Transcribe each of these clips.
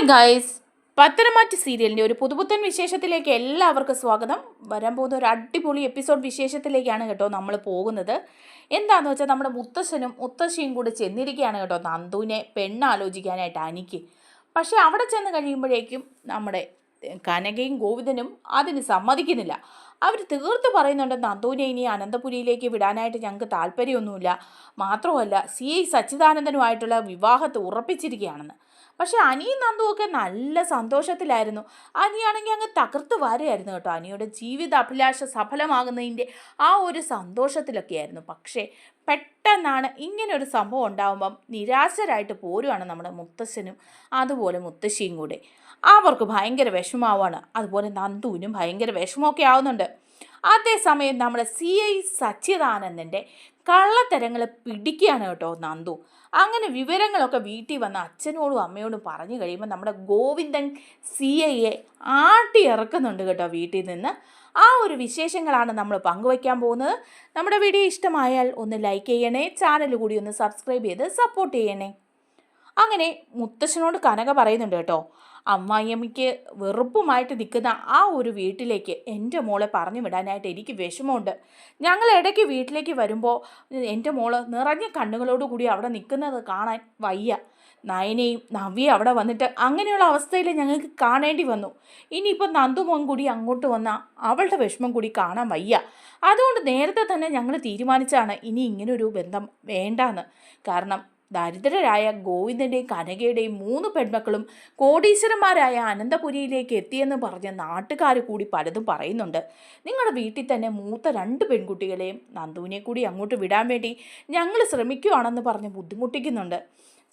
Hi guys പത്തനംമാറ്റ് സീരിയലിന്റെ ഒരു പുതുപുത്തൻ വിശേഷത്തിലേക്ക് എല്ലാവർക്കും സ്വാഗതം. വരാൻ പോകുന്ന ഒരു അടിപൊളി എപ്പിസോഡ് വിശേഷത്തിലേക്കാണ് കേട്ടോ നമ്മൾ പോകുന്നത്. എന്താണെന്ന് വെച്ചാൽ നമ്മുടെ മുത്തശ്ശനും മുത്തശ്ശിയും കൂടി ചെന്നിരിക്കുകയാണ് കേട്ടോ നന്ദുവിനെ പെണ്ണാലോചിക്കാനായിട്ട് അനിക്ക്. പക്ഷേ അവിടെ ചെന്ന് കഴിയുമ്പോഴേക്കും നമ്മുടെ കനകയും ഗോവിന്ദനും അതിന് സമ്മതിക്കുന്നില്ല. അവർ തീർത്ത് പറയുന്നുണ്ട് നന്ദുവിനെ ഇനി അനന്തപുരിയിലേക്ക് വിടാനായിട്ട് ഞങ്ങൾക്ക് താല്പര്യമൊന്നുമില്ല. മാത്രമല്ല സി ഐ സച്ചിദാനന്ദനുമായിട്ടുള്ള വിവാഹത്തെ ഉറപ്പിച്ചിരിക്കുകയാണെന്ന്. പക്ഷെ അനിയും നന്ദുവൊക്കെ നല്ല സന്തോഷത്തിലായിരുന്നു. അനിയാണെങ്കിൽ അങ്ങ് തകർത്ത് വരെയായിരുന്നു കേട്ടോ. അനിയുടെ ജീവിത അഭിലാഷ സഫലമാകുന്നതിന്റെ ആ ഒരു സന്തോഷത്തിലൊക്കെയായിരുന്നു പക്ഷേ പെട്ടെന്നാണ് ഇങ്ങനൊരു സംഭവം ഉണ്ടാകുമ്പം നിരാശരായിട്ട് പോരുവാണ് നമ്മുടെ മുത്തശ്ശനും അതുപോലെ മുത്തശ്ശിയും കൂടെ. അവർക്ക് ഭയങ്കര വിഷമാവാണ് അതുപോലെ നന്ദുവിനും ഭയങ്കര വിഷമമൊക്കെ ആവുന്നുണ്ട്. അതേസമയം നമ്മുടെ സി ഐ സച്ചിദാനന്ദന്റെ കള്ളത്തരങ്ങൾ പിടിക്കുകയാണ് കേട്ടോ നന്ദു. അങ്ങനെ വിവരങ്ങളൊക്കെ വീട്ടിൽ വന്ന് അച്ഛനോടും അമ്മയോടും പറഞ്ഞു കഴിയുമ്പോൾ നമ്മുടെ ഗോവിന്ദൻ സി ഐയെ ആട്ടി ഇറക്കുന്നുണ്ട് കേട്ടോ വീട്ടിൽ നിന്ന്. ആ ഒരു വിശേഷങ്ങളാണ് നമ്മൾ പങ്കുവയ്ക്കാൻ പോകുന്നത്. നമ്മുടെ വീഡിയോ ഇഷ്ടമായാൽ ഒന്ന് ലൈക്ക് ചെയ്യണേ ചാനൽ കൂടി ഒന്ന് സബ്സ്ക്രൈബ് ചെയ്ത് സപ്പോർട്ട് ചെയ്യണേ. അങ്ങനെ മുത്തശ്ശനോട് കനക പറയുന്നുണ്ട് കേട്ടോ അമ്മായിയമ്മയ്ക്ക് വെറുപ്പുമായിട്ട് നിൽക്കുന്ന ആ ഒരു വീട്ടിലേക്ക് എന്റെ മോളെ പറഞ്ഞു വിടാനായിട്ട് എനിക്ക് വിഷമമുണ്ട്. ഞങ്ങൾ ഇടയ്ക്ക് വീട്ടിലേക്ക് വരുമ്പോൾ എന്റെ മോൾ നിറഞ്ഞ കണ്ണുകളോടുകൂടി അവിടെ നിൽക്കുന്നത് കാണാൻ വയ്യ. നയനയും നവ്യയും അവിടെ വന്നിട്ട് അങ്ങനെയുള്ള അവസ്ഥയിൽ ഞങ്ങൾക്ക് കാണേണ്ടി വന്നു. ഇനിയിപ്പോൾ നന്ദുമോൻ കൂടി അങ്ങോട്ട് വന്നാൽ അവളുടെ വിഷമം കൂടി കാണാൻ വയ്യ. അതുകൊണ്ട് നേരത്തെ തന്നെ ഞങ്ങൾ തീരുമാനിച്ചാണ് ഇനി ഇങ്ങനൊരു ബന്ധം വേണ്ടാന്ന്. കാരണം ദരിദ്രരായ ഗോവിന്ദന്റെയും കനകയുടെയും മൂന്ന് പെൺമക്കളും കോടീശ്വരന്മാരായ അനന്തപുരിയിലേക്ക് എത്തിയെന്ന് പറഞ്ഞ നാട്ടുകാർ കൂടി പലതും പറയുന്നുണ്ട്. നിങ്ങളുടെ വീട്ടിൽ തന്നെ മൂത്ത രണ്ട് പെൺകുട്ടികളെയും നന്ദുവിനെ കൂടി അങ്ങോട്ട് വിടാൻ വേണ്ടി ഞങ്ങൾ ശ്രമിക്കുകയാണെന്ന് പറഞ്ഞ് ബുദ്ധിമുട്ടിക്കുന്നുണ്ട്.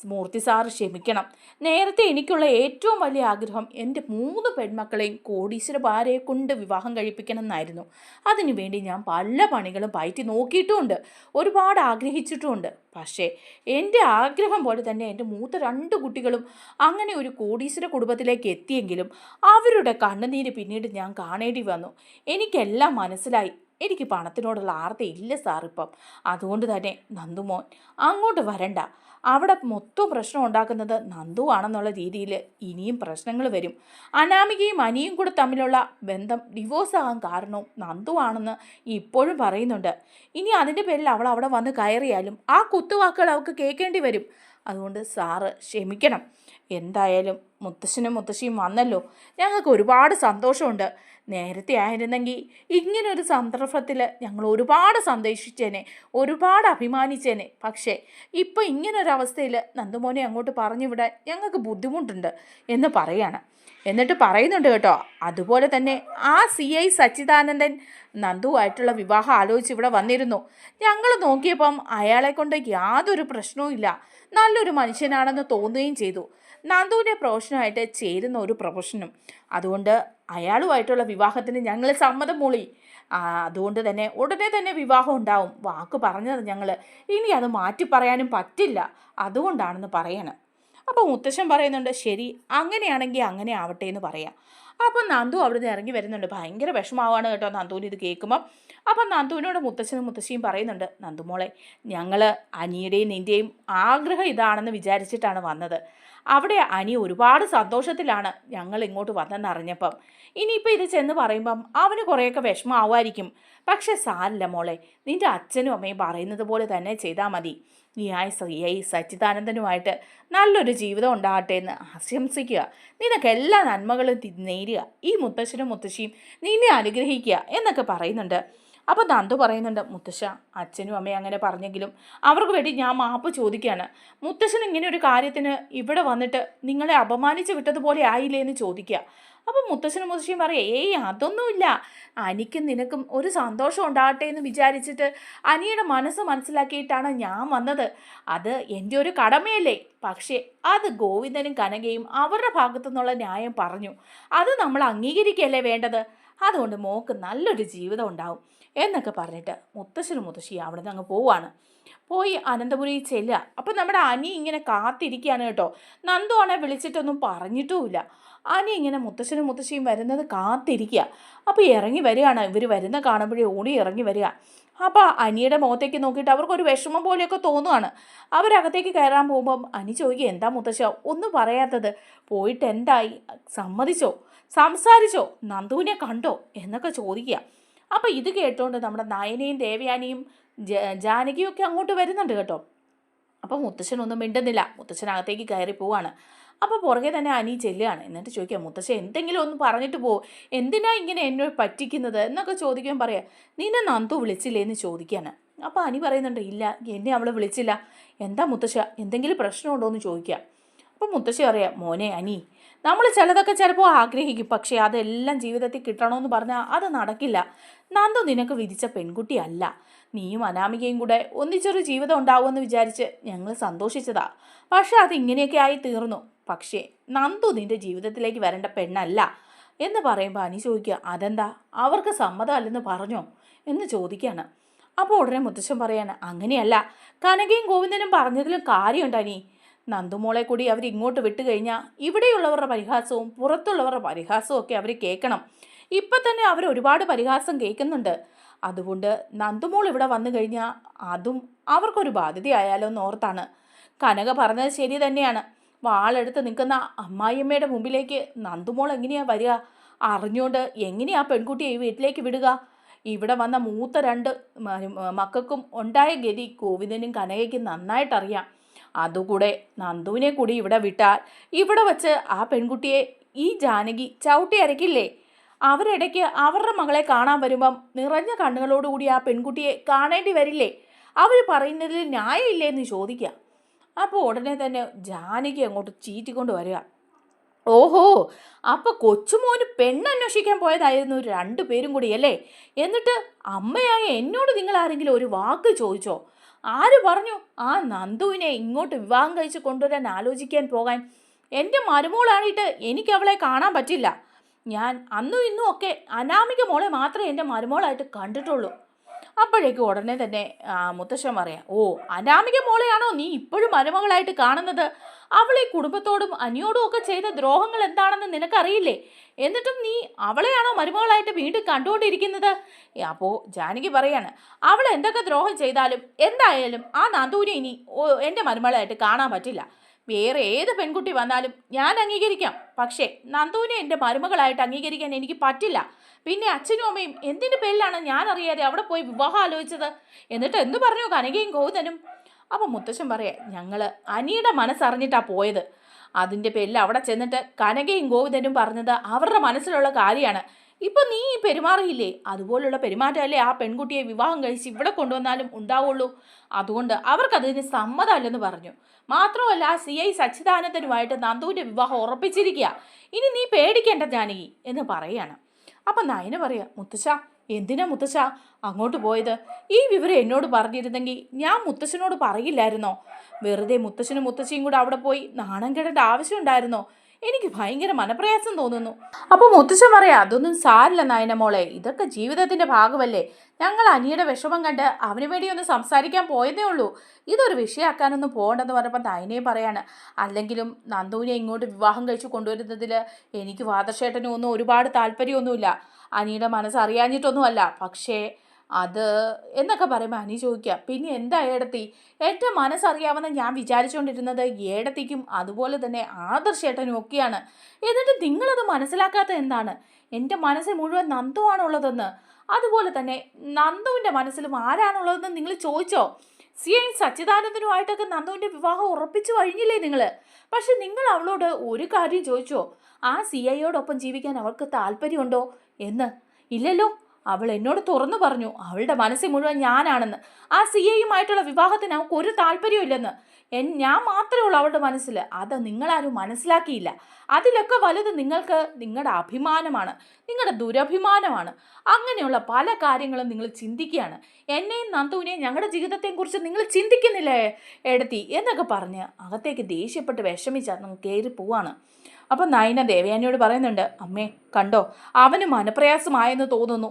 മൂർത്തി സാർ ക്ഷമിക്കണം. നേരത്തെ എനിക്കുള്ള ഏറ്റവും വലിയ ആഗ്രഹം എന്റെ മൂന്ന് പെൺമക്കളെയും കോടീശ്വര ഭാര്യയെ കൊണ്ട് വിവാഹം കഴിപ്പിക്കണം എന്നായിരുന്നു അതിനുവേണ്ടി ഞാൻ പല പണികളും പയറ്റി നോക്കിയിട്ടുമുണ്ട് ഒരുപാട് ആഗ്രഹിച്ചിട്ടുമുണ്ട് പക്ഷേ എന്റെ ആഗ്രഹം പോലെ തന്നെ എന്റെ മൂത്ത രണ്ട് കുട്ടികളും അങ്ങനെ ഒരു കോടീശ്വര കുടുംബത്തിലേക്ക് എത്തിയെങ്കിലും അവരുടെ കണ്ണുനീര് പിന്നീട് ഞാൻ കാണേണ്ടി വന്നു. എനിക്കെല്ലാം മനസ്സിലായി. എനിക്ക് പണത്തിനോടുള്ള ആർത്തി ഇല്ല സാർ ഇപ്പം. അതുകൊണ്ട് തന്നെ നന്ദുമോൻ അങ്ങോട്ട് വരണ്ട. അവിടെ മൊത്തം പ്രശ്നം ഉണ്ടാക്കുന്നത് നന്ദു ആണെന്നുള്ള രീതിയിൽ ഇനിയും പ്രശ്നങ്ങൾ വരും. അനാമികയും അനിയും കൂടെ തമ്മിലുള്ള ബന്ധം ഡിവോഴ്സ് ആകാൻ കാരണവും നന്ദു ആണെന്ന് ഇപ്പോഴും പറയുന്നുണ്ട്. ഇനി അതിന്റെ പേരിൽ അവൾ അവിടെ വന്ന് കയറിയാലും ആ കുത്തുവാക്കുകൾ അവൾക്ക് കേൾക്കേണ്ടി വരും. അതുകൊണ്ട് സാറ് ക്ഷമിക്കണം. എന്തായാലും മുത്തശ്ശനും മുത്തശ്ശിയും വന്നല്ലോ. ഞങ്ങൾക്ക് ഒരുപാട് സന്തോഷമുണ്ട്. നേരത്തെ ആയിരുന്നെങ്കിൽ ഇങ്ങനൊരു സന്ദർഭത്തിൽ ഞങ്ങൾ ഒരുപാട് സന്തോഷിച്ചേനെ ഒരുപാട് അഭിമാനിച്ചേനെ. പക്ഷേ ഇപ്പോൾ ഇങ്ങനൊരവസ്ഥയിൽ നന്ദുമോനെ അങ്ങോട്ട് പറഞ്ഞു വിടാൻ ഞങ്ങൾക്ക് ബുദ്ധിമുട്ടുണ്ട് എന്ന് പറയാണ്. എന്നിട്ട് പറയുന്നുണ്ട് കേട്ടോ അതുപോലെ തന്നെ ആ സി ഐ സച്ചിദാനന്ദൻ നന്ദുവായിട്ടുള്ള വിവാഹം ആലോചിച്ച് ഇവിടെ വന്നിരുന്നു. ഞങ്ങൾ നോക്കിയപ്പം അയാളെ കൊണ്ട് യാതൊരു പ്രശ്നവും ഇല്ല. നല്ലൊരു മനുഷ്യനാണെന്ന് തോന്നുകയും ചെയ്തു. നന്ദുവിന്റെ പ്രൊഫഷനുമായിട്ട് ചേരുന്ന ഒരു പ്രൊഫഷനും. അതുകൊണ്ട് അയാളുമായിട്ടുള്ള വിവാഹത്തിന് ഞങ്ങൾ സമ്മതം മൂളി. അതുകൊണ്ട് തന്നെ ഉടനെ തന്നെ വിവാഹം ഉണ്ടാവും. വാക്ക് പറഞ്ഞത് ഞങ്ങൾ ഇനി അത് മാറ്റി പറയാനും പറ്റില്ല. അതുകൊണ്ടാണെന്ന് പറയണം. അപ്പോൾ മുത്തശ്ശൻ പറയുന്നുണ്ട് ശരി അങ്ങനെയാണെങ്കിൽ അങ്ങനെ ആവട്ടെ എന്ന് പറയാം. അപ്പം നന്ദു അവിടുന്ന് ഇറങ്ങി വരുന്നുണ്ട്. ഭയങ്കര വിഷമാവാണ് കേട്ടോ നന്ദുവിന് ഇത് കേൾക്കുമ്പം. അപ്പം നന്ദുവിനോട് മുത്തച്ഛനും മുത്തശ്ശിയും പറയുന്നുണ്ട് നന്ദുമോളെ ഞങ്ങൾ അനിയുടെയും നിന്റെയും ആഗ്രഹം ഇതാണെന്ന് വിചാരിച്ചിട്ടാണ് വന്നത്. അവിടെ അനി ഒരുപാട് സന്തോഷത്തിലാണ് ഞങ്ങൾ ഇങ്ങോട്ട് വന്നെന്ന് അറിഞ്ഞപ്പം ഇനിയിപ്പോൾ ഇത് ചെന്ന് പറയുമ്പം അവന് കുറേയൊക്കെ വിഷമമാവുമായിരിക്കും. പക്ഷേ സാരില്ല മോളെ നിന്റെ അച്ഛനും അമ്മയും പറയുന്നത് പോലെ തന്നെ ചെയ്താൽ മതി. നീ ആ ശ്രീയായി സച്ചിദാനന്ദനുമായിട്ട് നല്ലൊരു ജീവിതം ഉണ്ടാകട്ടെ എന്ന് ആശംസിക്കുക. നിനക്ക് എല്ലാ നന്മകളും നേരുക. ഈ മുത്തശ്ശനും മുത്തശ്ശിയും നിന്നെ അനുഗ്രഹിക്കുക എന്നൊക്കെ പറയുന്നുണ്ട്. അപ്പോൾ നന്ദു പറയുന്നുണ്ട് മുത്തശ്ശ അച്ഛനും അമ്മയും അങ്ങനെ പറഞ്ഞെങ്കിലും അവർക്ക് വേണ്ടി ഞാൻ മാപ്പ് ചോദിക്കുകയാണ് മുത്തശ്ശൻ ഇങ്ങനെ ഒരു കാര്യത്തിന് ഇവിടെ വന്നിട്ട് നിങ്ങളെ അപമാനിച്ച് വിട്ടതുപോലെ ആയില്ലേ എന്ന് ചോദിക്കുക അപ്പം മുത്തശ്ശനും മുത്തശ്ശിയും പറയും ഏയ് അതൊന്നുമില്ല. അനിക്കും നിനക്കും ഒരു സന്തോഷം ഉണ്ടാകട്ടെ എന്ന് വിചാരിച്ചിട്ട് അനിയുടെ മനസ്സ് മനസ്സിലാക്കിയിട്ടാണ് ഞാൻ വന്നത്. അത് എന്റെ ഒരു കടമയല്ലേ? പക്ഷേ അത് ഗോവിന്ദനും കനകയും അവരുടെ ഭാഗത്തു നിന്നുള്ള ന്യായം പറഞ്ഞു. അത് നമ്മൾ അംഗീകരിക്കുകയല്ലേ വേണ്ടത്? അതുകൊണ്ട് മോക്ക് നല്ലൊരു ജീവിതം ഉണ്ടാവും എന്നൊക്കെ പറഞ്ഞിട്ട് മുത്തശ്ശനും മുത്തശ്ശി അവിടെ നിന്ന് അങ്ങ് പോവാണ്. പോയി അനന്തപുരി ചെല്ലുക. അപ്പം നമ്മുടെ അനി ഇങ്ങനെ കാത്തിരിക്കുകയാണ് കേട്ടോ. നന്ദു ആണെ വിളിച്ചിട്ടൊന്നും പറഞ്ഞിട്ടുമില്ല. അനി ഇങ്ങനെ മുത്തശ്ശനും മുത്തശ്ശിയും വരുന്നത് കാത്തിരിക്കുക. അപ്പോൾ ഇറങ്ങി വരികയാണ്. ഇവർ വരുന്ന കാണുമ്പോഴേ ഓടി ഇറങ്ങി വരിക. അപ്പോൾ അനിയുടെ മുഖത്തേക്ക് നോക്കിയിട്ട് അവർക്കൊരു വിഷമം പോലെയൊക്കെ തോന്നുകയാണ് അവരകത്തേക്ക് കയറാൻ പോകുമ്പം അനി ചോദിക്കുക എന്താ മുത്തശ്ശ? ഒന്നും പറയാത്തത്. പോയിട്ട് എന്തായി? സമ്മതിച്ചോ? സംസാരിച്ചോ? നന്ദുവിനെ കണ്ടോ? എന്നൊക്കെ ചോദിക്കുക. അപ്പോൾ ഇത് കേട്ടോണ്ട് നമ്മുടെ നയനയും ദേവയാനിയും ജാനകിയും ഒക്കെ അങ്ങോട്ട് വരുന്നുണ്ട് കേട്ടോ. അപ്പോൾ മുത്തശ്ശനൊന്നും മിണ്ടുന്നില്ല. മുത്തശ്ശൻ അകത്തേക്ക് കയറി പോവാണ്. അപ്പോൾ പുറകെ തന്നെ അനി ചെല്ലുകയാണ്. എന്നിട്ട് ചോദിക്കുക മുത്തശ്ശൻ എന്തെങ്കിലും ഒന്ന് പറഞ്ഞിട്ട് പോ. എന്തിനാ ഇങ്ങനെ എന്നെ പറ്റിക്കുന്നത്? എന്നൊക്കെ ചോദിക്കാൻ പറയാ നിന്നെ നന്ദു വിളിച്ചില്ലേ? എന്ന് ചോദിക്കാണ് അപ്പോൾ അനി പറയുന്നുണ്ട് ഇല്ല എന്നെ അവളെ വിളിച്ചില്ല. എന്താ മുത്തശ്ശ? എന്തെങ്കിലും പ്രശ്നമുണ്ടോ? എന്ന് ചോദിക്കുക. അപ്പോൾ മുത്തശ്ശി പറയാം മോനെ അനി നമ്മൾ ചിലതൊക്കെ ചിലപ്പോൾ ആഗ്രഹിക്കും പക്ഷേ അതെല്ലാം ജീവിതത്തിൽ കിട്ടണമെന്ന് പറഞ്ഞാൽ അത് നടക്കില്ല. നന്ദു നിനക്ക് വിധിച്ച പെൺകുട്ടിയല്ല. നീയും അനാമികയും കൂടെ ഒന്നിച്ചൊരു ജീവിതം ഉണ്ടാവുമെന്ന് വിചാരിച്ച് ഞങ്ങൾ സന്തോഷിച്ചതാ. പക്ഷെ അത് ഇങ്ങനെയൊക്കെ ആയി തീർന്നു. പക്ഷേ നന്ദു നിന്റെ ജീവിതത്തിലേക്ക് വരേണ്ട പെണ്ണല്ല എന്ന് പറയുമ്പോൾ അനി ചോദിക്കുക അതെന്താ? അവർക്ക് സമ്മതമല്ലെന്ന് പറഞ്ഞോ? എന്ന് ചോദിക്കുകയാണ് അപ്പോൾ ഉടനെ മുത്തശ്ശൻ പറയാണ് അങ്ങനെയല്ല. കനകയും ഗോവിന്ദനും പറഞ്ഞതിലും കാര്യമുണ്ട് അനി. നന്ദുമോളെ കൂടി അവർ ഇങ്ങോട്ട് വിട്ടു കഴിഞ്ഞാൽ ഇവിടെയുള്ളവരുടെ പരിഹാസവും പുറത്തുള്ളവരുടെ പരിഹാസവും ഒക്കെ അവർ കേൾക്കണം. ഇപ്പം തന്നെ അവർ ഒരുപാട് പരിഹാസം കേൾക്കുന്നുണ്ട്. അതുകൊണ്ട് നന്ദുമോൾ ഇവിടെ വന്നു കഴിഞ്ഞാൽ അതും അവർക്കൊരു ബാധ്യതയായാലോ എന്ന് എന്നോർത്താണ് കനക പറഞ്ഞത് ശരി തന്നെയാണ്. വാളെടുത്ത് നിൽക്കുന്ന അമ്മായിയമ്മയുടെ മുമ്പിലേക്ക് നന്ദുമോൾ എങ്ങനെയാണ് വരിക? അറിഞ്ഞുകൊണ്ട് എങ്ങനെയാ പെൺകുട്ടിയെ ഈ വീട്ടിലേക്ക് വിടുക? ഇവിടെ വന്ന മൂത്ത രണ്ട് മക്കൾക്കും ഉണ്ടായ ഗതി ഗോവിന്ദനും കനകയ്ക്കും നന്നായിട്ടറിയാം. അതുകൂടെ നന്ദുവിനെ കൂടി ഇവിടെ വിട്ടാൽ ഇവിടെ വച്ച് ആ പെൺകുട്ടിയെ ഈ ജാനകി ചവിട്ടി അരക്കില്ലേ അവരിടയ്ക്ക് അവരുടെ മകളെ കാണാൻ വരുമ്പം നിറഞ്ഞ കണ്ണുകളോടുകൂടി ആ പെൺകുട്ടിയെ കാണേണ്ടി വരില്ലേ? അവർ പറയുന്നതിൽ ന്യായമില്ലേ എന്ന് ചോദിക്കുക അപ്പോൾ ഉടനെ തന്നെ ജാനകി അങ്ങോട്ട് ചീറ്റിക്കൊണ്ട് വരിക. ഓഹോ അപ്പൊ കൊച്ചുമോന് പെണ്ണന്വേഷിക്കാൻ പോയതായിരുന്നു രണ്ടു പേരും കൂടി അല്ലേ? എന്നിട്ട് അമ്മയായ എന്നോട് നിങ്ങൾ ആരെങ്കിലും ഒരു വാക്ക് ചോദിച്ചോ? ആര് പറഞ്ഞു? ആ നന്ദുവിനെ ഇങ്ങോട്ട് വിവാഹം കഴിച്ച് കൊണ്ടുവരാൻ ആലോചിക്കാൻ പോകാൻ. എന്റെ മരുമോളാണിട്ട് എനിക്ക് അവളെ കാണാൻ പറ്റില്ല. ഞാൻ അന്നും ഇന്നും ഒക്കെ അനാമിക മോളെ മാത്രമേ എന്റെ മരുമോളായിട്ട് കണ്ടിട്ടുള്ളൂ. അപ്പോഴേക്കും ഉടനെ തന്നെ മുത്തശ്ശൻ പറയാം ഓ അനാമിക മോളെയാണോ നീ ഇപ്പോഴും മരുമകളായിട്ട് കാണുന്നത്? അവളെ കുടുംബത്തോടും അനിയോടും ഒക്കെ ചെയ്ത ദ്രോഹങ്ങൾ എന്താണെന്ന് നിനക്കറിയില്ലേ? എന്നിട്ടും നീ അവളെയാണോ മരുമകളായിട്ട് വീണ്ടും കണ്ടുകൊണ്ടിരിക്കുന്നത്? അപ്പോൾ ജാനകി പറയാണ് അവൾ എന്തൊക്കെ ദ്രോഹം ചെയ്താലും എന്തായാലും ആ നാന്തൂരി ഇനി എന്റെ മരുമകളായിട്ട് കാണാൻ പറ്റില്ല. വേറെ ഏത് പെൺകുട്ടി വന്നാലും ഞാൻ അംഗീകരിക്കാം. പക്ഷേ നന്ദുവിനെ എന്റെ മരുമകളായിട്ട് അംഗീകരിക്കാൻ എനിക്ക് പറ്റില്ല. പിന്നെ അച്ഛനും അമ്മയും എന്തിന്റെ പേരിലാണ് ഞാൻ അറിയാതെ അവിടെ പോയി വിവാഹം ആലോചിച്ചത്? എന്നിട്ട് എന്തു പറഞ്ഞു? കനകയും ഗൗതനും അപ്പം മുത്തശ്ശൻ പറയാ ഞങ്ങൾ അനിയുടെ മനസ്സറിഞ്ഞിട്ടാ പോയത്. അതിന്റെ പേരിൽ അവിടെ ചെന്നിട്ട് കനകയും ഗോവിന്ദനും പറഞ്ഞത് അവരുടെ മനസ്സിലുള്ള കാര്യമാണ്. ഇപ്പൊ നീ പെരുമാറിയില്ലേ? അതുപോലുള്ള പെരുമാറ്റമല്ലേ ആ പെൺകുട്ടിയെ വിവാഹം കഴിച്ച് ഇവിടെ കൊണ്ടുവന്നാലും ഉണ്ടാവുള്ളൂ. അതുകൊണ്ട് അവർക്കതിന് സമ്മതമല്ലെന്ന് പറഞ്ഞു. മാത്രമല്ല സി ഐ സച്ചിദാനന്ദനുമായിട്ട് നന്ദുവിന്റെ വിവാഹം ഉറപ്പിച്ചിരിക്കുക. ഇനി നീ പേടിക്കേണ്ട ജാനകി എന്ന് പറയാണ്. അപ്പം നയന പറയാ മുത്തശ്ശ എന്തിനാ മുത്തശ്ശ അങ്ങോട്ട് പോയത്? ഈ വിവരം എന്നോട് പറഞ്ഞിരുന്നെങ്കിൽ ഞാൻ മുത്തശ്ശനോട് പറയില്ലായിരുന്നോ? വെറുതെ മുത്തശ്ശനും മുത്തശ്ശിയും കൂടെ അവിടെ പോയി നാണം കെടേണ്ട ആവശ്യമുണ്ടായിരുന്നോ എനിക്ക് ഭയങ്കര മനപ്രയാസം തോന്നുന്നു. അപ്പോൾ മുത്തച്ഛൻ പറയാം അതൊന്നും സാരില്ല നായന മോളെ ഇതൊക്കെ ജീവിതത്തിന്റെ ഭാഗമല്ലേ. ഞങ്ങൾ അനിയുടെ വിഷമം കണ്ട് അവന് വേണ്ടി ഒന്ന് സംസാരിക്കാൻ പോയതേ ഉള്ളൂ. ഇതൊരു വിഷയമാക്കാനൊന്നും പോകണ്ടെന്ന് പറഞ്ഞപ്പോൾ നയനയും പറയാണ് അല്ലെങ്കിലും നന്ദുവിനെ ഇങ്ങോട്ട് വിവാഹം കഴിച്ചു കൊണ്ടുവരുന്നതിൽ എനിക്ക് വാദശേട്ടനും ഒന്നും ഒരുപാട് താല്പര്യമൊന്നുമില്ല. അനിയുടെ മനസ്സ് അറിയാഞ്ഞിട്ടൊന്നുമല്ല. പക്ഷേ അത് എന്നൊക്കെ പറയുമ്പോൾ അനി ചോദിക്കുക പിന്നെ എന്താ ഏടത്തി? എന്റെ മനസ്സറിയാമെന്ന് ഞാൻ വിചാരിച്ചുകൊണ്ടിരുന്നത് ഏടത്തിക്കും അതുപോലെ തന്നെ ആദർശേട്ടനും ഒക്കെയാണ്. എന്നിട്ട് നിങ്ങളത് മനസ്സിലാക്കാത്ത എന്താണ്? എന്റെ മനസ്സിൽ മുഴുവൻ നന്ദുവാണുള്ളതെന്ന്. അതുപോലെ തന്നെ നന്ദുവിന്റെ മനസ്സിലും ആരാണുള്ളതെന്ന് നിങ്ങൾ ചോദിച്ചോ? സി ഐ സച്ചിദാനന്ദനുമായിട്ടൊക്കെ നന്ദുവിന്റെ വിവാഹം ഉറപ്പിച്ചു കഴിഞ്ഞില്ലേ നിങ്ങൾ പക്ഷെ നിങ്ങൾ അവളോട് ഒരു കാര്യം ചോദിച്ചോ? ആ സി ഐയോടൊപ്പം ജീവിക്കാൻ അവൾക്ക് താല്പര്യമുണ്ടോ എന്ന്? ഇല്ലല്ലോ. അവൾ എന്നോട് തുറന്നു പറഞ്ഞു അവളുടെ മനസ്സിൽ മുഴുവൻ ഞാനാണെന്ന്. ആ സി എയുമായിട്ടുള്ള വിവാഹത്തിന് അവൾക്ക് ഒരു താല്പര്യമില്ലെന്ന് എൻ ഞാൻ മാത്രമേ ഉള്ളൂ അവളുടെ മനസ്സിൽ അത് നിങ്ങളാരും മനസ്സിലാക്കിയില്ല. അതിലൊക്കെ വലുത് നിങ്ങൾക്ക് നിങ്ങളുടെ അഭിമാനമാണ് നിങ്ങളുടെ ദുരഭിമാനമാണ്. അങ്ങനെയുള്ള പല കാര്യങ്ങളും നിങ്ങൾ ചിന്തിക്കുകയാണ്. എന്നെയും നന്ദുവിനെയും ഞങ്ങളുടെ ജീവിതത്തെക്കുറിച്ച് നിങ്ങൾ ചിന്തിക്കുന്നില്ലേ? എടുത്തി എന്നൊക്കെ പറഞ്ഞ് അകത്തേക്ക് ദേഷ്യപ്പെട്ട് വിഷമിച്ച് അങ്ങ് കയറി പോവാണ്. അപ്പം നയന ദേവയാനിയോട് പറയുന്നുണ്ട് അമ്മേ കണ്ടോ? അവന് മനപ്രയാസമായെന്ന് തോന്നുന്നു.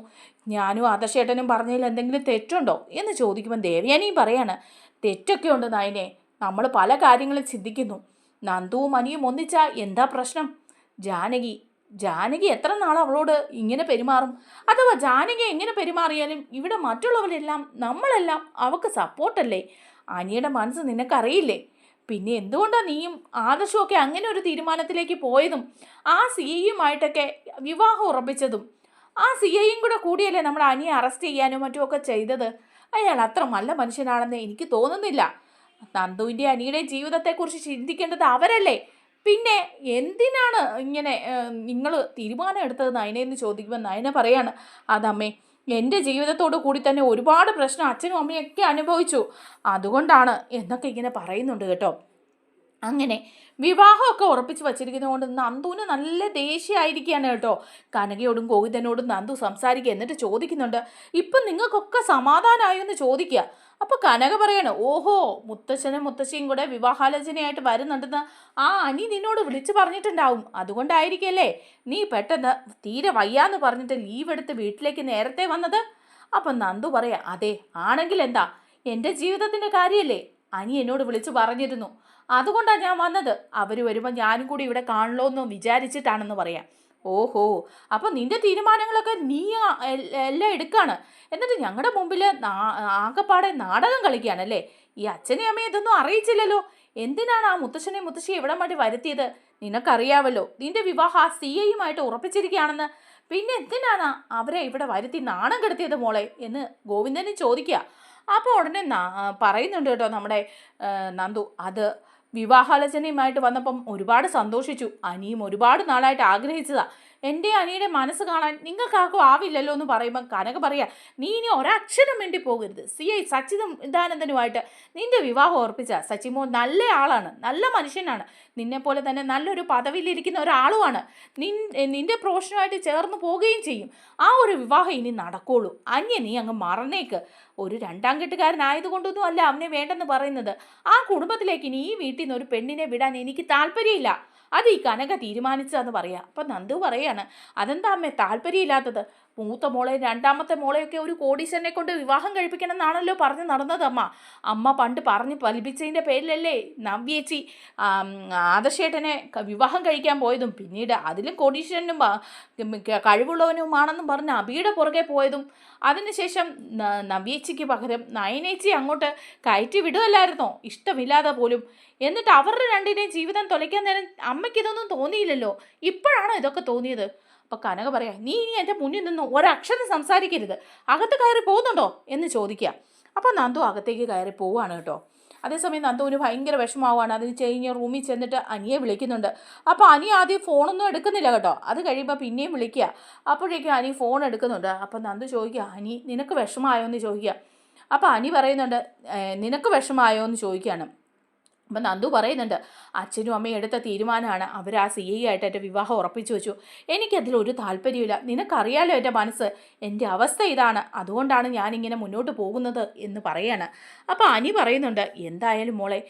ഞാനും ആദർശേട്ടനും പറഞ്ഞതിൽ എന്തെങ്കിലും തെറ്റുണ്ടോ? എന്ന് ചോദിക്കുമ്പോൾ ദേവയാനിയും പറയാണ് തെറ്റൊക്കെ ഉണ്ട് നയനെ. നമ്മൾ പല കാര്യങ്ങളും ചിന്തിക്കുന്നു. നന്ദുവും അനിയും ഒന്നിച്ചാൽ എന്താ പ്രശ്നം? ജാനകി ജാനകി എത്ര നാൾ അവളോട് ഇങ്ങനെ പെരുമാറും? അഥവാ ജാനകി എങ്ങനെ പെരുമാറിയാലും ഇവിടെ മറ്റുള്ളവരെല്ലാം നമ്മളെല്ലാം അവൾക്ക് സപ്പോർട്ടല്ലേ അനിയുടെ മനസ്സ് നിനക്കറിയില്ലേ? പിന്നെ എന്തുകൊണ്ടാണ് നീയും ആദർശവും ഒക്കെ അങ്ങനെ ഒരു തീരുമാനത്തിലേക്ക് പോയതും ആ സി ഐയുമായിട്ടൊക്കെ വിവാഹം ഉറപ്പിച്ചതും? ആ സി ഐയും കൂടെ കൂടിയല്ലേ നമ്മുടെ അനിയെ അറസ്റ്റ് ചെയ്യാനും മറ്റുമൊക്കെ ചെയ്തത്? അയാൾ അത്ര നല്ല മനുഷ്യനാണെന്ന് എനിക്ക് തോന്നുന്നില്ല. നന്ദുവിന്റെ അനിയുടെ ജീവിതത്തെക്കുറിച്ച് ചിന്തിക്കേണ്ടത് അവരല്ലേ? പിന്നെ എന്തിനാണ് ഇങ്ങനെ നിങ്ങൾ തീരുമാനം എടുത്തത് നയനെന്ന് ചോദിക്കുമ്പോൾ നയന പറയാണ് അതമ്മേ എന്റെ ജീവിതത്തോടു കൂടി തന്നെ ഒരുപാട് പ്രശ്നം അച്ഛനും അമ്മയൊക്കെ അനുഭവിച്ചു. അതുകൊണ്ടാണ് എന്നൊക്കെ ഇങ്ങനെ പറയുന്നുണ്ട് കേട്ടോ. അങ്ങനെ വിവാഹമൊക്കെ ഉറപ്പിച്ച് വച്ചിരിക്കുന്നതുകൊണ്ട് നന്ദുവിന് നല്ല ദേഷ്യമായിരിക്കുകയാണ് കേട്ടോ. കനകയോടും ഗോവിന്ദനോടും നന്ദു സംസാരിക്കുക എന്നിട്ട് ചോദിക്കുന്നുണ്ട്. ഇപ്പം നിങ്ങൾക്കൊക്കെ സമാധാനമായോ എന്ന് ചോദിക്കുക. അപ്പോൾ കനക പറയാണ് ഓഹോ മുത്തച്ഛനും മുത്തശ്ശിയും കൂടെ വിവാഹാലോചനയായിട്ട് വരുന്നുണ്ടെന്ന് ആ അനി നിന്നോട് വിളിച്ചു പറഞ്ഞിട്ടുണ്ടാവും. അതുകൊണ്ടായിരിക്കല്ലേ നീ പെട്ടെന്ന് തീരെ വയ്യാന്ന് പറഞ്ഞിട്ട് ലീവ് എടുത്ത് വീട്ടിലേക്ക് നേരത്തെ വന്നത്? അപ്പം നന്ദു പറയാ അതെ ആണെങ്കിൽ എന്താ എന്റെ ജീവിതത്തിന്റെ കാര്യമല്ലേ അനി എന്നോട് വിളിച്ചു പറഞ്ഞിരുന്നു. അതുകൊണ്ടാണ് ഞാൻ വന്നത്. അവർ വരുമ്പോൾ ഞാനും കൂടി ഇവിടെ കാണണമല്ലോ എന്ന് വിചാരിച്ചിട്ടാണെന്ന് പറയാം. ഓഹോ അപ്പോൾ നിന്റെ തീരുമാനങ്ങളൊക്കെ നീ എല്ലാം എടുക്കാണ്. എന്നിട്ട് ഞങ്ങളുടെ മുമ്പിൽ ആകെപ്പാടെ നാടകം കളിക്കുകയാണല്ലേ ഈ അച്ഛനെയും അമ്മയും ഇതൊന്നും അറിയിച്ചില്ലല്ലോ. എന്തിനാണ് ആ മുത്തശ്ശനെ മുത്തശ്ശിയെ ഇവിടെ വേണ്ടി വരുത്തിയത്? നിനക്കറിയാവല്ലോ നിന്റെ വിവാഹം ആ സി ഐയുമായിട്ട് ഉറപ്പിച്ചിരിക്കുകയാണെന്ന്. പിന്നെ എന്തിനാണ് അവരെ ഇവിടെ വരുത്തി നാണം കെടുത്തിയത് മോളെ എന്ന് ഗോവിന്ദനെ ചോദിക്കുക. അപ്പോൾ ഉടനെ പറയുന്നുണ്ട് കേട്ടോ നമ്മുടെ നന്ദു. അത് വിവാഹാലോചനയുമായിട്ട് വന്നപ്പം ഒരുപാട് സന്തോഷിച്ചു. അനിയും ഒരുപാട് നാളായിട്ട് ആഗ്രഹിച്ചതാ. എന്റെ അനിയുടെ മനസ്സ് കാണാൻ നിങ്ങൾക്കാർക്കും ആവില്ലല്ലോ എന്ന് പറയുമ്പോൾ കനക പറയാ നീ ഇനി ഒരക്ഷരം വേണ്ടി പോകരുത്. സി ഐ സച്ചിദാനന്ദനുമായിട്ട് നിന്റെ വിവാഹം ഉറപ്പിച്ച സച്ചിമോൻ നല്ല ആളാണ് നല്ല മനുഷ്യനാണ്. നിന്നെപ്പോലെ തന്നെ നല്ലൊരു പദവിയിലിരിക്കുന്ന ഒരാളുമാണ്. നിൻ നിന്റെ പ്രൊഫഷനുമായിട്ട് ചേർന്ന് പോവുകയും ചെയ്യും. ആ ഒരു വിവാഹം ഇനി നടക്കുള്ളൂ അന്യ നീ അങ്ങ് മറന്നേക്ക്. ഒരു രണ്ടാം കെട്ടുകാരനായതുകൊണ്ടൊന്നും അല്ല അവനെ വേണ്ടെന്ന് പറയുന്നത്. ആ കുടുംബത്തിലേക്ക് ഇനി ഈ വീട്ടിൽ നിന്ന് ഒരു പെണ്ണിനെ വിടാൻ എനിക്ക് താല്പര്യമില്ല. അത് ഈ കനക തീരുമാനിച്ചതെന്ന് പറയാം. അപ്പം നന്ദു പറയാണ് അതെന്താ അമ്മേ താല്പര്യമില്ലാത്തത്? മൂത്ത മോളെ രണ്ടാമത്തെ മോളെയൊക്കെ ഒരു കോടീശ്വരനെ കൊണ്ട് വിവാഹം കഴിപ്പിക്കണം എന്നാണല്ലോ പറഞ്ഞ് നടന്നത് അമ്മ. അമ്മ പണ്ട് പറഞ്ഞ് ഫലിപ്പിച്ചതിന്റെ പേരിലല്ലേ നവ്യേച്ചി ആദർശേട്ടനെ വിവാഹം കഴിക്കാൻ പോയതും. പിന്നീട് അതിലും കോടീശ്വരനും കഴിവുള്ളവനുമാണെന്നും പറഞ്ഞ് അബിയുടെ പുറകെ പോയതും. അതിനുശേഷം നവ്യേച്ചിക്ക് പകരം നയനേച്ചി അങ്ങോട്ട് കയറ്റി വിടുമല്ലായിരുന്നോ ഇഷ്ടമില്ലാതെ പോലും. എന്നിട്ട് അവരുടെ രണ്ടിനെയും ജീവിതം തുലയ്ക്കാൻ നേരം അമ്മയ്ക്ക് ഇതൊന്നും തോന്നിയില്ലല്ലോ. ഇപ്പോഴാണോ ഇതൊക്കെ തോന്നിയത്? അപ്പോൾ കനക പറയാ നീ ഇനി എന്റെ മുന്നിൽ നിന്ന് ഒരക്ഷരം സംസാരിക്കരുത്. അകത്ത് കയറി പോകുന്നുണ്ടോ? എന്ന് ചോദിക്കുക. അപ്പോൾ നന്ദു അകത്തേക്ക് കയറി പോവാണ് കേട്ടോ. അതേസമയം നന്ദുവിന് ഭയങ്കര വിഷമാവാണ് അതിന് കഴിഞ്ഞ് റൂമിൽ ചെന്നിട്ട് അനിയെ വിളിക്കുന്നുണ്ട്. അപ്പോൾ അനി ആദ്യം ഫോണൊന്നും എടുക്കുന്നില്ല കേട്ടോ. അത് കഴിയുമ്പോൾ പിന്നെയും വിളിക്കുക. അപ്പോഴേക്കും അനി ഫോൺ എടുക്കുന്നുണ്ട്. അപ്പോൾ നന്ദു ചോദിക്കുക അനി നിനക്ക് വിഷമായോ എന്ന് ചോദിക്കുക. അപ്പോൾ അനി പറയുന്നുണ്ട് നിനക്ക് വിഷമായോ എന്ന് ചോദിക്കുകയാണ്. അപ്പം നന്ദു പറയുന്നുണ്ട് അച്ഛനും അമ്മയും എടുത്ത തീരുമാനമാണ്. അവർ ആ സി ഐ ആയിട്ട് എന്റെ വിവാഹം ഉറപ്പിച്ചു വെച്ചു. എനിക്കതിൽ ഒരു താല്പര്യമില്ല നിനക്കറിയാലോ എന്റെ മനസ്സ്? എന്റെ അവസ്ഥ ഇതാണ്. അതുകൊണ്ടാണ് ഞാനിങ്ങനെ മുന്നോട്ട് പോകുന്നത് എന്ന് പറയാണ്. അപ്പോൾ അനി പറയുന്നുണ്ട് എന്തായാലും മോളെ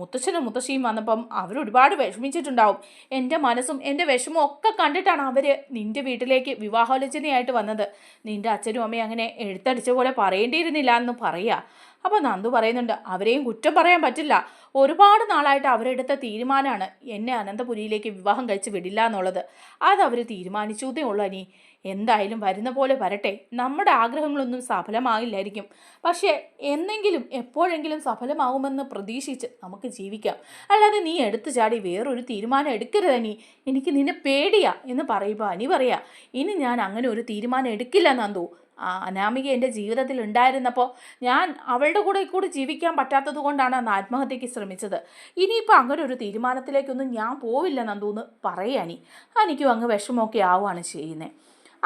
മുത്തച്ഛനും മുത്തശ്ശിയും വന്നപ്പം അവർ ഒരുപാട് വിഷമിച്ചിട്ടുണ്ടാവും. എന്റെ മനസ്സും എന്റെ വിഷമവും ഒക്കെ കണ്ടിട്ടാണ് അവർ നിന്റെ വീട്ടിലേക്ക് വിവാഹാലോചനയായിട്ട് വന്നത്. നിന്റെ അച്ഛനും അമ്മയും അങ്ങനെ എഴുത്തടിച്ച പോലെ പറയേണ്ടിയിരുന്നില്ല എന്ന് പറയുക അപ്പോൾ നന്ദു പറയുന്നുണ്ട് അവരെയും കുറ്റം പറയാൻ പറ്റില്ല. ഒരുപാട് നാളായിട്ട് അവരെടുത്ത തീരുമാനമാണ് എന്നെ അനന്തപുരിയിലേക്ക് വിവാഹം കഴിച്ച് വിടില്ല എന്നുള്ളത്. അത് അവർ തീരുമാനിച്ചതേ ഉള്ളൂ അനി. എന്തായാലും വരുന്ന പോലെ വരട്ടെ. നമ്മുടെ ആഗ്രഹങ്ങളൊന്നും സഫലമാകില്ലായിരിക്കും പക്ഷേ എന്നെങ്കിലും എപ്പോഴെങ്കിലും സഫലമാകുമെന്ന് പ്രതീക്ഷിച്ച് നമുക്ക് ജീവിക്കാം. അല്ലാതെ നീ എടുത്തു ചാടി വേറൊരു തീരുമാനം എടുക്കരുത് അനി. എനിക്ക് നിന്നെ പേടിയാ എന്ന് പറയുമ്പോൾ അനി പറയാ ഇനി ഞാൻ അങ്ങനെ ഒരു തീരുമാനം എടുക്കില്ല നന്ദു. അനാമിക എന്റെ ജീവിതത്തിൽ ഉണ്ടായിരുന്നപ്പോൾ ഞാൻ അവളുടെ കൂടെ കൂടി ജീവിക്കാൻ പറ്റാത്തത് കൊണ്ടാണ് അന്ന് ആത്മഹത്യക്ക് ശ്രമിച്ചത്. ഇനിയിപ്പോൾ അങ്ങനെ ഒരു തീരുമാനത്തിലേക്കൊന്നും ഞാൻ പോവില്ല നന്ദു എന്ന് പറയാനി എനിക്കും അങ്ങ് വിഷമമൊക്കെ ആവുകയാണ് ചെയ്യുന്നത്.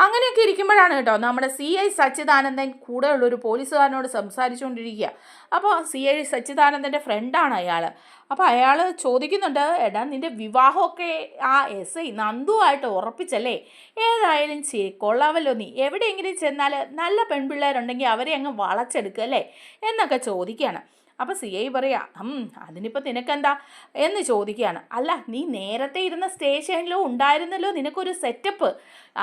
അങ്ങനെയൊക്കെ ഇരിക്കുമ്പോഴാണ് കേട്ടോ നമ്മുടെ സി ഐ സച്ചിദാനന്ദൻ കൂടെയുള്ള ഒരു പോലീസുകാരനോട് സംസാരിച്ചുകൊണ്ടിരിക്കുക. അപ്പോൾ സി ഐ സച്ചിദാനന്ദന്റെ ഫ്രണ്ടാണ് അയാൾ. അപ്പോൾ അയാൾ ചോദിക്കുന്നുണ്ട് എടാ നിന്റെ വിവാഹമൊക്കെ ആ എസ് ഐ നന്ദുവായിട്ട് ഉറപ്പിച്ചല്ലേ? ഏതായാലും ചേ കൊള്ളാവല്ലോ നീ. എവിടെയെങ്കിലും ചെന്നാൽ നല്ല പെൺപിള്ളേരുണ്ടെങ്കിൽ അവരെ അങ്ങ് വളച്ചെടുക്കുക അല്ലേ? എന്നൊക്കെ ചോദിക്കുകയാണ്. അപ്പം സി ഐ പറയാ അതിനിപ്പോൾ നിനക്കെന്താ? എന്ന് ചോദിക്കുകയാണ്. അല്ല നീ നേരത്തെ ഇരുന്ന സ്റ്റേഷനിലോ ഉണ്ടായിരുന്നല്ലോ നിനക്കൊരു സെറ്റപ്പ്?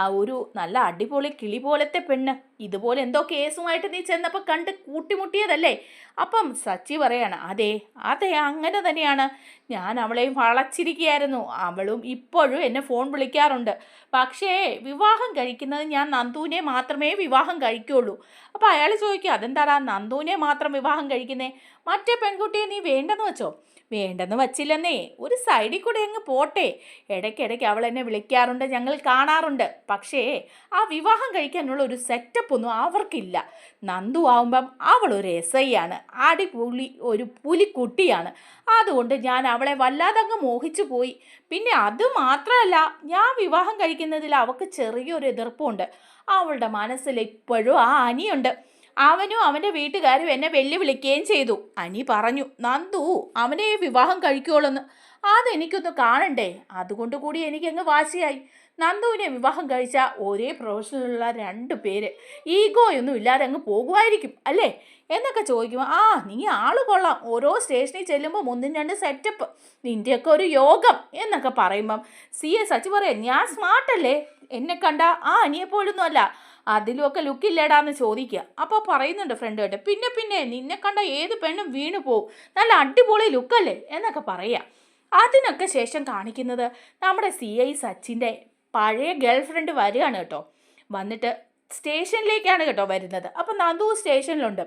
ആ ഒരു നല്ല അടിപൊളി കിളി പോലത്തെ പെണ്ണ്. ഇതുപോലെ എന്തോ കേസുമായിട്ട് നീ ചെന്നപ്പോൾ കണ്ട് കൂട്ടിമുട്ടിയതല്ലേ? അപ്പം സച്ചി പറയാണ് അതെ അതെ അങ്ങനെ തന്നെയാണ്. ഞാൻ അവളെയും വളച്ചിരിക്കുകയായിരുന്നു. അവളും ഇപ്പോഴും എന്നെ ഫോൺ വിളിക്കാറുണ്ട്. പക്ഷേ വിവാഹം കഴിക്കുന്നത് ഞാൻ നന്ദുവിനെ മാത്രമേ വിവാഹം കഴിക്കുള്ളൂ. അപ്പോൾ അയാൾ ചോദിക്കുക അതെന്താടാ? നന്ദുവിനെ മാത്രം വിവാഹം കഴിക്കുന്നേ? മറ്റേ പെൺകുട്ടിയെ നീ വേണ്ടെന്ന് വെച്ചോ? വേണ്ടെന്ന് വച്ചില്ലെന്നേ. ഒരു സൈഡിൽ കൂടെ അങ്ങ് പോട്ടെ. ഇടയ്ക്കിടയ്ക്ക് അവൾ എന്നെ വിളിക്കാറുണ്ട് ഞങ്ങൾ കാണാറുണ്ട്. പക്ഷേ ആ വിവാഹം കഴിക്കാനുള്ള ഒരു സെറ്റപ്പ് ഒന്നും അവർക്കില്ല. നന്ദു ആവുമ്പം അവൾ ഒരു എസ് ഐ ആണ്. അടിപൊളി ഒരു പുലിക്കുട്ടിയാണ്. അതുകൊണ്ട് ഞാൻ അവളെ വല്ലാതെ അങ്ങ് മോഹിച്ചു പോയി. പിന്നെ അത് മാത്രമല്ല ഞാൻ വിവാഹം കഴിക്കുന്നതിൽ അവൾക്ക് ചെറിയൊരു എതിർപ്പുണ്ട്. അവളുടെ മനസ്സിൽ ഇപ്പോഴും ആ അനിയുണ്ട്. അവനും അവന്റെ വീട്ടുകാരും എന്നെ വെല്ലുവിളിക്കുകയും ചെയ്തു. അനി പറഞ്ഞു നന്ദു അവനെ വിവാഹം കഴിക്കുള്ളൂന്ന് അതെനിക്കൊന്ന് കാണണ്ടേ? അതുകൊണ്ട് കൂടി എനിക്കങ്ങ് വാശിയായി. നന്ദുവിനെ വിവാഹം കഴിച്ച ഒരേ പ്രൊഫഷനിലുള്ള രണ്ട് പേര് ഈഗോയൊന്നും ഇല്ലാതെ അങ്ങ് പോകുമായിരിക്കും അല്ലേ? എന്നൊക്കെ ചോദിക്കുമ്പോൾ ആ നീ ആൾ കൊള്ളാം. ഓരോ സ്റ്റേഷനിൽ ചെല്ലുമ്പോൾ ഒന്നും രണ്ട് സെറ്റപ്പ്. നിന്റെയൊക്കെ ഒരു യോഗം. എന്നൊക്കെ പറയുമ്പം സി. എ. സച്ചി പറയാം ഞാൻ സ്മാർട്ടല്ലേ? എന്നെ കണ്ട ആ അനിയെപ്പോലൊന്നും അല്ല അതിലുമൊക്കെ ലുക്കില്ലേടാന്ന് ചോദിക്കുക. അപ്പോൾ പറയുന്നുണ്ട് ഫ്രണ്ട് കേട്ട് പിന്നെ പിന്നെ നിന്നെ കണ്ട ഏത് പെണ്ണും വീണു പോവും. നല്ല അടിപൊളി ലുക്കല്ലേ? എന്നൊക്കെ പറയുക അതിനൊക്കെ ശേഷം കാണിക്കുന്നത് നമ്മുടെ സി ഐ സച്ചിന്റെ പഴയ ഗേൾഫ്രണ്ട് വരികയാണ് കേട്ടോ. വന്നിട്ട് സ്റ്റേഷനിലേക്കാണ് കേട്ടോ വരുന്നത്. അപ്പം നന്ദു സ്റ്റേഷനിലുണ്ട്.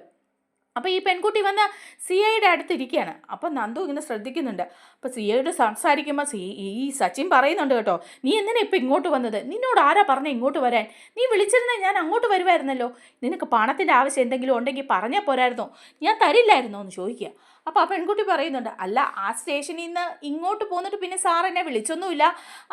അപ്പോൾ ഈ പെൺകുട്ടി വന്ന് സി ഐയുടെ അടുത്തിരിക്കുകയാണ് അപ്പം നന്ദു ഇങ്ങനെ ശ്രദ്ധിക്കുന്നുണ്ട്. അപ്പോൾ സി ഐയോട് സംസാരിക്കുമ്പോൾ സി ഈ സച്ചിൻ പറയുന്നുണ്ട് കേട്ടോ നീ എന്തിനാ ഇപ്പം ഇങ്ങോട്ട് വന്നത്? നിന്നോട് ആരാ പറഞ്ഞ ഇങ്ങോട്ട് വരാൻ? നീ വിളിച്ചിരുന്നേ ഞാൻ അങ്ങോട്ട് വരുമായിരുന്നല്ലോ നിനക്ക് പണത്തിന്റെ ആവശ്യം എന്തെങ്കിലും ഉണ്ടെങ്കിൽ പറഞ്ഞാൽ പോരായിരുന്നോ? ഞാൻ തരില്ലായിരുന്നോ? എന്ന് ചോദിക്കുക. അപ്പോൾ ആ പെൺകുട്ടി പറയുന്നുണ്ട് അല്ല ആ സ്റ്റേഷനിൽ നിന്ന് ഇങ്ങോട്ട് പോന്നിട്ട് പിന്നെ സാർ എന്നെ വിളിച്ചൊന്നുമില്ല.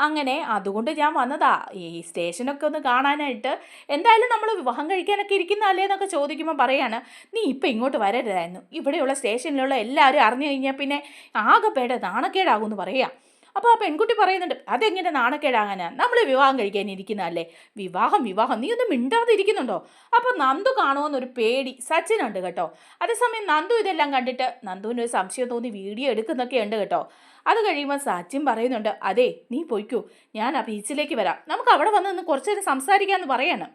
അങ്ങനെ അതുകൊണ്ട് ഞാൻ വന്നതാ. ഈ സ്റ്റേഷനൊക്കെ ഒന്ന് കാണാനായിട്ട് എന്തായാലും നമ്മൾ വിവാഹം കഴിക്കാനൊക്കെ ഇരിക്കുന്നതല്ലേ എന്നൊക്കെ ചോദിക്കുമ്പോൾ പറയാണ് നീ ഇപ്പം ഇങ്ങോട്ട് വരരുതായിരുന്നു. ഇവിടെയുള്ള സ്റ്റേഷനിലുള്ള എല്ലാവരും അറിഞ്ഞു കഴിഞ്ഞാൽ പിന്നെ ആകെ പേട നാണക്കേടാകുമെന്ന് പറയുക അപ്പോൾ ആ പെൺകുട്ടി പറയുന്നുണ്ട് അതെങ്ങനെ നാണക്കേടാകാനാ? നമ്മൾ വിവാഹം കഴിക്കാൻ ഇരിക്കുന്നതല്ലേ? വിവാഹം വിവാഹം. നീ ഒന്നും മിണ്ടാതിരിക്കുന്നുണ്ടോ അപ്പോൾ നന്ദു കാണുമെന്നൊരു പേടി സച്ചിനുണ്ട് കേട്ടോ. അതേസമയം നന്ദു ഇതെല്ലാം കണ്ടിട്ട് നന്ദുവിന് ഒരു സംശയം തോന്നി വീഡിയോ എടുക്കുന്നൊക്കെ ഉണ്ട് കേട്ടോ. അത് കഴിയുമ്പോൾ സച്ചിൻ പറയുന്നുണ്ട് അതെ നീ പൊയ്ക്കൂ. ഞാൻ ആ ബീച്ചിലേക്ക് വരാം. നമുക്ക് അവിടെ വന്ന് നിന്ന് കുറച്ച് നേരം സംസാരിക്കാമെന്ന് പറയാണ്.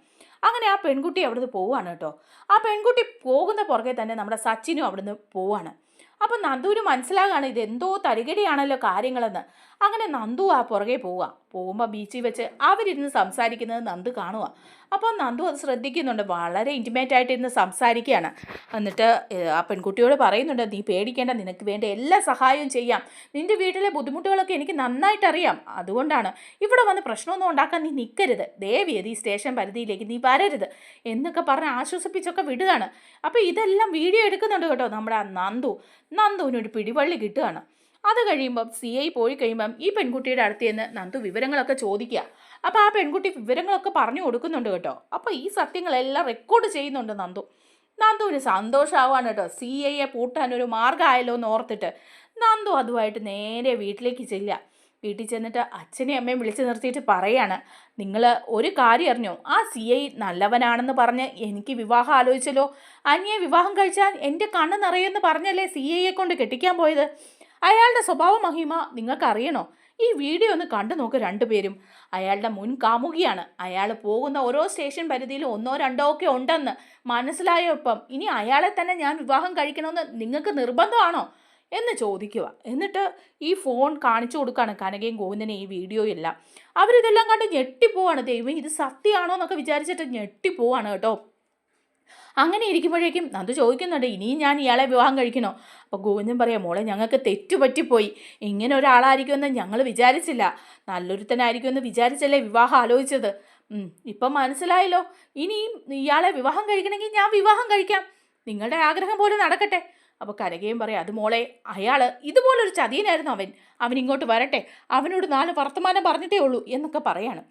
അങ്ങനെ ആ പെൺകുട്ടി അവിടുന്ന് പോവാണ് കേട്ടോ. ആ പെൺകുട്ടി പോകുന്ന പുറകെ തന്നെ നമ്മുടെ സച്ചിനും അവിടുന്ന് പോവാണ്. അപ്പം നന്ദുവിന് മനസ്സിലാകാണ് ഇത് എന്തോ തരികടിയാണല്ലോ കാര്യങ്ങളെന്ന്. അങ്ങനെ നന്ദു ആ പുറകെ പോവുക. പോകുമ്പോൾ ബീച്ചിൽ വെച്ച് അവരിരുന്ന് സംസാരിക്കുന്നത് നന്ദു കാണുക അപ്പോൾ നന്ദു അത് ശ്രദ്ധിക്കുന്നുണ്ട്. വളരെ ഇന്റിമേറ്റ് ആയിട്ട് ഇരുന്ന് സംസാരിക്കുകയാണ്. എന്നിട്ട് ആ പെൺകുട്ടിയോട് പറയുന്നുണ്ട് നീ പേടിക്കേണ്ട നിനക്ക് വേണ്ട എല്ലാ സഹായവും ചെയ്യാം. നിന്റെ വീട്ടിലെ ബുദ്ധിമുട്ടുകളൊക്കെ എനിക്ക് നന്നായിട്ട് അറിയാം അതുകൊണ്ടാണ് ഇവിടെ വന്ന് പ്രശ്നമൊന്നും ഉണ്ടാക്കാൻ നീ നിൽക്കരുത് ദേവിയത് ഈ സ്റ്റേഷൻ പരിധിയിലേക്ക് നീ വരരുത്. എന്നൊക്കെ പറഞ്ഞ് ആശ്വസിപ്പിച്ചൊക്കെ വിടുകയാണ്. അപ്പോൾ ഇതെല്ലാം വീഡിയോ എടുക്കുന്നുണ്ട് കേട്ടോ നമ്മുടെ ആ നന്ദു. നന്ദുവിനൊരു പിടിവള്ളി കിട്ടുകയാണ്. അത് കഴിയുമ്പം സി ഐ പോയി കഴിയുമ്പം ഈ പെൺകുട്ടിയുടെ അടുത്ത് നിന്ന് നന്ദു വിവരങ്ങളൊക്കെ ചോദിക്കുക. അപ്പോൾ ആ പെൺകുട്ടി വിവരങ്ങളൊക്കെ പറഞ്ഞു കൊടുക്കുന്നുണ്ട് കേട്ടോ. അപ്പോൾ ഈ സത്യങ്ങളെല്ലാം റെക്കോർഡ് ചെയ്യുന്നുണ്ട് നന്ദു. നന്ദുവിന് സന്തോഷമാവാണ് കേട്ടോ. സി എ പൂട്ടാൻ ഒരു മാർഗമായല്ലോ എന്ന് ഓർത്തിട്ട് നന്ദു അതുമായിട്ട് നേരെ വീട്ടിലേക്ക് ചെല്ലുക. വീട്ടിൽ ചെന്നിട്ട് അച്ഛനെയും അമ്മയും വിളിച്ചു നിർത്തിയിട്ട് പറയാണ് നിങ്ങൾ ഒരു കാര്യം അറിഞ്ഞോ? ആ സി ഐ നല്ലവനാണെന്ന് പറഞ്ഞ് എനിക്ക് വിവാഹം ആലോചിച്ചല്ലോ. അനിയെ വിവാഹം കഴിച്ചാൽ എന്റെ കണ്ണ് നിറയെന്ന് പറഞ്ഞല്ലേ സി ഐയെ കൊണ്ട് കെട്ടിക്കാൻ പോയത്? അയാളുടെ സ്വഭാവ മഹിമ നിങ്ങൾക്കറിയണോ? ഈ വീഡിയോ ഒന്ന് കണ്ടു നോക്ക് രണ്ടുപേരും. അയാളുടെ മുൻ കാമുകിയാണ്. അയാൾ പോകുന്ന ഓരോ സ്റ്റേഷൻ പരിധിയിലും ഒന്നോ രണ്ടോ ഒക്കെ ഉണ്ടെന്ന് മനസ്സിലായ ഒപ്പം ഇനി അയാളെ തന്നെ ഞാൻ വിവാഹം കഴിക്കണമെന്ന് നിങ്ങൾക്ക് നിർബന്ധമാണോ? എന്ന് ചോദിക്കുക. എന്നിട്ട് ഈ ഫോൺ കാണിച്ചു കൊടുക്കുകയാണ് കനകയും ഗോവിന്ദനെ ഈ വീഡിയോ എല്ലാം. അവരിതെല്ലാം കണ്ട് ഞെട്ടിപ്പോവാണ്. ദൈവം ഇത് സത്യമാണോ എന്നൊക്കെ വിചാരിച്ചിട്ട് ഞെട്ടിപ്പോവാണ് കേട്ടോ. അങ്ങനെ ഇരിക്കുമ്പോഴേക്കും നന്ദു ചോദിക്കുന്നുണ്ട് ഇനിയും ഞാൻ ഇയാളെ വിവാഹം കഴിക്കണോ? അപ്പോൾ ഗോവിന്ദൻ പറയാം മോളെ ഞങ്ങൾക്ക് തെറ്റുപറ്റിപ്പോയി. ഇങ്ങനെ ഒരാളായിരിക്കുമെന്ന് ഞങ്ങൾ വിചാരിച്ചില്ല. നല്ലൊരുത്തനായിരിക്കുമെന്ന് വിചാരിച്ചല്ലേ വിവാഹം ആലോചിച്ചത്? ഇപ്പം മനസ്സിലായല്ലോ. ഇനിയും ഇയാളെ വിവാഹം കഴിക്കണമെങ്കിൽ ഞാൻ വിവാഹം കഴിക്കാം. നിങ്ങളുടെ ആഗ്രഹം പോലെ നടക്കട്ടെ. അപ്പോൾ കരകയും പറയാം അത് മോളെ അയാൾ ഇതുപോലൊരു ചതിയനായിരുന്നു അവൻ. അവൻ ഇങ്ങോട്ട് വരട്ടെ. അവനോട് നാല് വർത്തമാനം പറഞ്ഞിട്ടേ ഉള്ളൂ എന്നൊക്കെ പറയാണ്.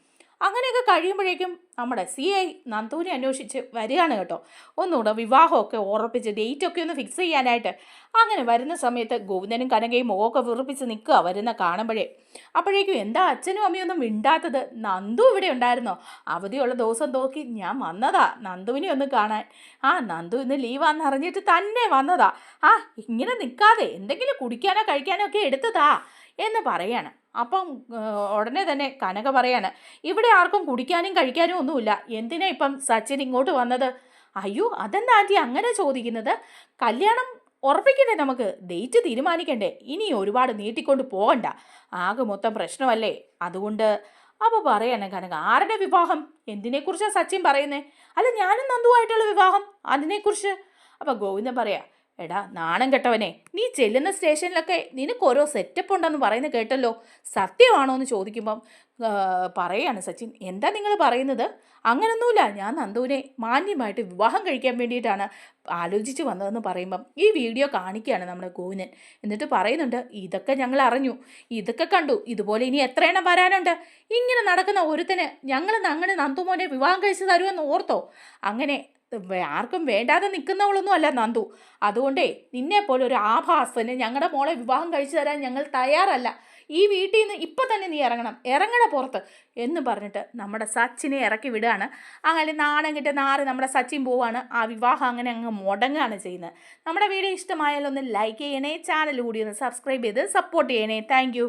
അങ്ങനെയൊക്കെ കഴിയുമ്പോഴേക്കും നമ്മുടെ സി ഐ നന്ദൂനെ അന്വേഷിച്ച് വരികയാണ് കേട്ടോ. ഒന്നുകൂടെ വിവാഹമൊക്കെ ഉറപ്പിച്ച് ഡേറ്റൊക്കെ ഒന്ന് ഫിക്സ് ചെയ്യാനായിട്ട്. അങ്ങനെ വരുന്ന സമയത്ത് ഗോവിന്ദനും കനകയും മുഖമൊക്കെ വിറപ്പിച്ച് നിൽക്കുക വരുന്ന കാണുമ്പോഴേ. അപ്പോഴേക്കും എന്താ അച്ഛനും അമ്മയൊന്നും മിണ്ടാത്തത്? നന്ദു ഇവിടെ ഉണ്ടായിരുന്നോ? അവധിയുള്ള ദിവസം നോക്കി ഞാൻ വന്നതാ നന്ദുവിനെ ഒന്ന് കാണാൻ. ആ നന്ദു ഇന്ന് ലീവാന്ന് അറിഞ്ഞിട്ട് തന്നെ വന്നതാ. ആ ഇങ്ങനെ നിൽക്കാതെ എന്തെങ്കിലും കുടിക്കാനോ കഴിക്കാനോ ഒക്കെ എടുത്തതാ. എന്ന് പറയാണ്. അപ്പം ഉടനെ തന്നെ കനക പറയാണ് ഇവിടെ ആർക്കും കുടിക്കാനും കഴിക്കാനും ഒന്നുമില്ല. എന്തിനാ ഇപ്പം സച്ചിൻ ഇങ്ങോട്ട് വന്നത്? അയ്യോ അതെന്താ ആന്റി അങ്ങനെ ചോദിക്കുന്നത്? കല്യാണം ഉറപ്പിക്കണ്ടേ നമുക്ക്? ഡേറ്റ് തീരുമാനിക്കണ്ടേ? ഇനി ഒരുപാട് നീട്ടിക്കൊണ്ട് പോകണ്ട. ആകെ മൊത്തം പ്രശ്നമല്ലേ? അതുകൊണ്ട് അപ്പോൾ പറയാണ് കനക ആരുടെ വിവാഹം? എന്തിനെക്കുറിച്ചാണ് സച്ചിൻ പറയുന്നത് അല്ല ഞാനും നന്ദുവായിട്ടുള്ള വിവാഹം. അതിനെക്കുറിച്ച്? അപ്പോൾ ഗോവിന്ദൻ പറയാ എടാ നാണം കെട്ടവനെ നീ ചെല്ലുന്ന സ്റ്റേഷനിലൊക്കെ നിനക്ക് ഓരോ സെറ്റപ്പ് ഉണ്ടെന്ന് പറയുന്നത് കേട്ടല്ലോ. സത്യമാണോ എന്ന് ചോദിക്കുമ്പം പറയാണ് സച്ചിൻ. എന്താ നിങ്ങൾ പറയുന്നത്? അങ്ങനൊന്നുമില്ല. ഞാൻ നന്ദുവിനെ മാന്യമായിട്ട് വിവാഹം കഴിക്കാൻ വേണ്ടിയിട്ടാണ് ആലോചിച്ച് വന്നതെന്ന് പറയുമ്പം ഈ വീഡിയോ കാണിക്കുകയാണ് നമ്മുടെ ഗോവിനൻ എന്നിട്ട് പറയുന്നുണ്ട് ഇതൊക്കെ ഞങ്ങൾ അറിഞ്ഞു. ഇതൊക്കെ കണ്ടു. ഇതുപോലെ ഇനി എത്ര എണ്ണം വരാനുണ്ട്? ഇങ്ങനെ നടക്കുന്ന ഒരുത്തന് ഞങ്ങൾ അങ്ങനെ നന്ദുമോനെ വിവാഹം കഴിച്ച് തരുമെന്ന് ഓർത്തോ? അങ്ങനെ ആർക്കും വേണ്ടാതെ നിൽക്കുന്നവളൊന്നും അല്ല നന്ദു. അതുകൊണ്ടേ നിന്നെപ്പോലെ ഒരു ആഭാസന് ഞങ്ങളുടെ മോളെ വിവാഹം കഴിച്ചു തരാൻ ഞങ്ങൾ തയ്യാറല്ല. ഈ വീട്ടിൽ നിന്ന് ഇപ്പം തന്നെ നീ ഇറങ്ങണം ഇറങ്ങണ പുറത്ത് എന്ന് പറഞ്ഞിട്ട് നമ്മുടെ സച്ചിനെ ഇറക്കി വിടുകയാണ് അങ്ങനെ നാണം കിട്ടിയ നാറ് നമ്മുടെ സച്ചിൻ പോവാണ്. ആ വിവാഹം അങ്ങനെ അങ്ങ് മുടങ്ങുകയാണ് ചെയ്യുന്നത്. നമ്മുടെ വീഡിയോ ഇഷ്ടമായാലൊന്ന് ലൈക്ക് ചെയ്യണേ ചാനൽ കൂടി ഒന്ന് സബ്സ്ക്രൈബ് ചെയ്ത് സപ്പോർട്ട് ചെയ്യണേ. താങ്ക്